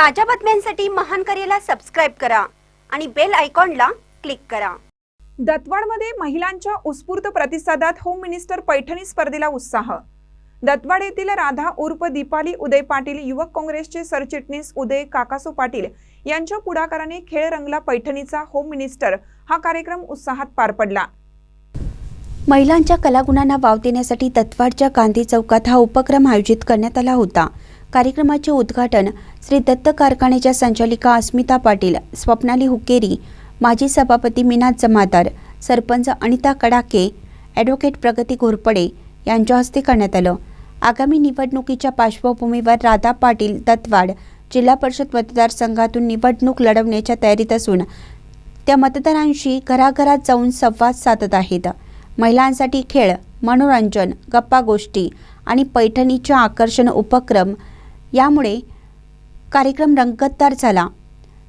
ताज्या बातम्यांसाठी महान करेला सबस्क्राईब करा आणि बेल आयकॉनला क्लिक करा. दत्वाडमध्ये महिलांच्या उत्स्फूर्त प्रतिसादात होम मिनिस्टर पैठणी स्पर्धेला उत्साह. दत्वाड येथील राधा उर्फ दीपाली उदय पाटील युवक काँग्रेसचे सरचिटणीस उदय काकासो पाटील यांच्या पुढाकाराने खेळ रंगला पैठणीचा होम मिनिस्टर हा कार्यक्रम उत्साहात पार पडला. महिलांच्या कलागुणांना वाव देण्यासाठी तत्वाडच्या गांधी चौकात हा उपक्रम आयोजित करण्यात आला होता. कार्यक्रमाचे उद्घाटन श्री दत्त कारखान्याच्या संचालिका अस्मिता पाटील स्वप्नाली हुकेरी माजी सभापती मीनाथ जमादार सरपंच अनिता कडाके ॲडव्होकेट प्रगती घोरपडे यांच्या हस्ते करण्यात आलं. आगामी निवडणुकीच्या पार्श्वभूमीवर राधा पाटील दत्तवाड जिल्हा परिषद मतदारसंघातून निवडणूक लढवण्याच्या तयारीत असून त्या मतदारांशी घराघरात जाऊन संवाद साधत आहेत. महिलांसाठी खेळ मनोरंजन गप्पा गोष्टी आणि पैठणीच्या आकर्षण उपक्रम यामुळे कार्यक्रम रंगतदार झाला.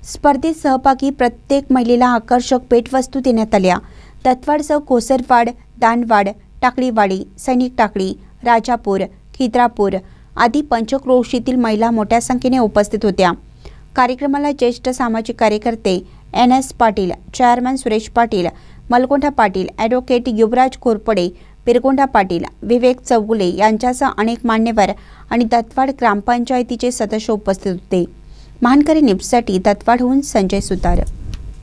स्पर्धेत सहभागी प्रत्येक महिलेला आकर्षक भेटवस्तू देण्यात आल्या. तत्वाडसह कोसरवाड दानवाड टाकळीवाडी सैनिक टाकळी राजापूर खिद्रापूर आदी पंचक्रोशीतील महिला मोठ्या संख्येने उपस्थित होत्या. कार्यक्रमाला ज्येष्ठ सामाजिक कार्यकर्ते N S Patil chairman Suresh Patil Malkonda Patil advocate Yuvraj Korpade Pirgonda Patil Vivek Chougule यांच्यासह अनेक मान्यवर आणि दत्वाड ग्रामपंचायतीचे सदस्य उपस्थित होते. महानकरी न्यूजसाठी दत्वाडहून संजय सुतार.